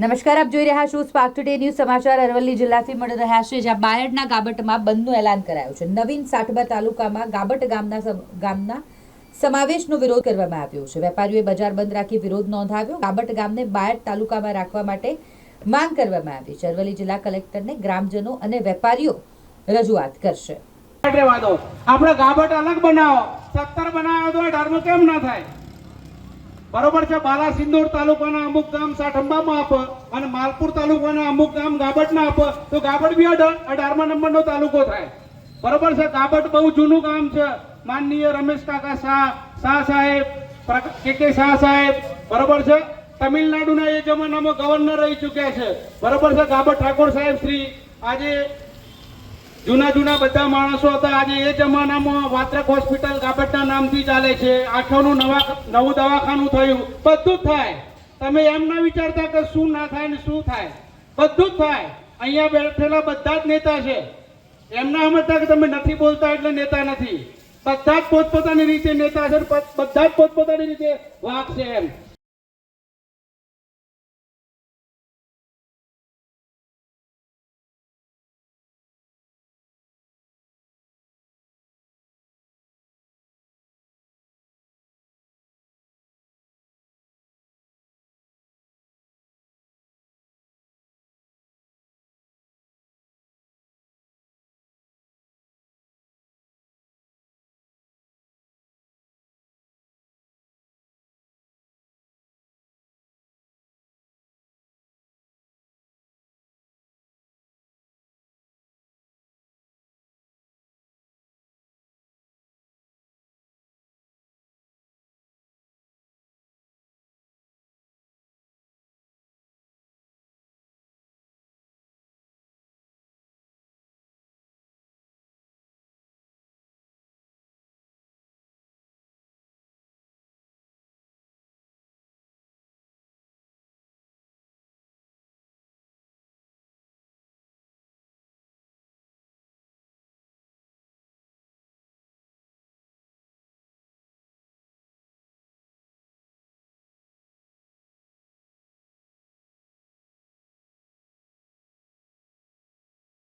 નમસ્કાર, આપ જોઈ રહ્યા છો સ્પાર્ક ટુડે ન્યૂઝ સમાચાર અરવલ્લી જિલ્લાથી મળી રહ્યા છે, જ્યાં બાયડના ગાબટમાં બંધનું એલાન કરાયું છે. નવીન સાઠબા તાલુકામાં ગાબટ ગામના ગામના સમાવેશનો વિરોધ કરવામાં આવ્યો છે. વેપારીઓએ બજાર બંધ રાખી વિરોધ નોંધાવ્યો. ગાબટ ગામને બાયડ તાલુકામાં રાખવા માટે માંગ કરવામાં આવી છે. અરવલ્લી જિલ્લા કલેક્ટરને ગ્રામજનો અને વેપારીઓ રજૂઆત કરશે. આપણે ગાબટ અલગ બનાવો. સત્તર બનાવ્યો તો ધર્મ કેમ ના થાય? બરોબર છે, બાલાસિંદોર તાલુકાના અમુક ગામ સાઠંબામાં આપ અને માલપુર તાલુકાના અમુક ગામ ગાબટના આપ, તો ગાબટ બી અઢાર અઢારમા નંબરનો તાલુકો થાય. બરોબર છે ગાબટ બહુ જૂનું ગામ છે. માનનીય રમેશ કાકા શાહ શાહ સાહેબ કે કે શાહ સાહેબ, બરોબર છે? તમિલનાડુના એ જમાનામાં ગવર્નર રહી ચૂક્યા છે. બરોબર છે ગાબટ ઠાકોર સાહેબ શ્રી, આજે જૂના જૂના બધા માણસો હતા. આજે એ જમાનામાં વાત્રક હોસ્પિટલ ગાબટના નામથી ચાલે છે. આંખોનું નવા નવું દવાખાનું થયું. બધું જ થાય. તમે એમ ના વિચારતા કે શું ના થાય ને શું થાય. બધું જ થાય. અહીંયા બેઠેલા બધા જ નેતા છે. એમ ના કે તમે નથી બોલતા એટલે નેતા નથી. બધા જ પોતપોતાની રીતે નેતા છે બધા જ પોતપોતાની રીતે વાક છે એમ.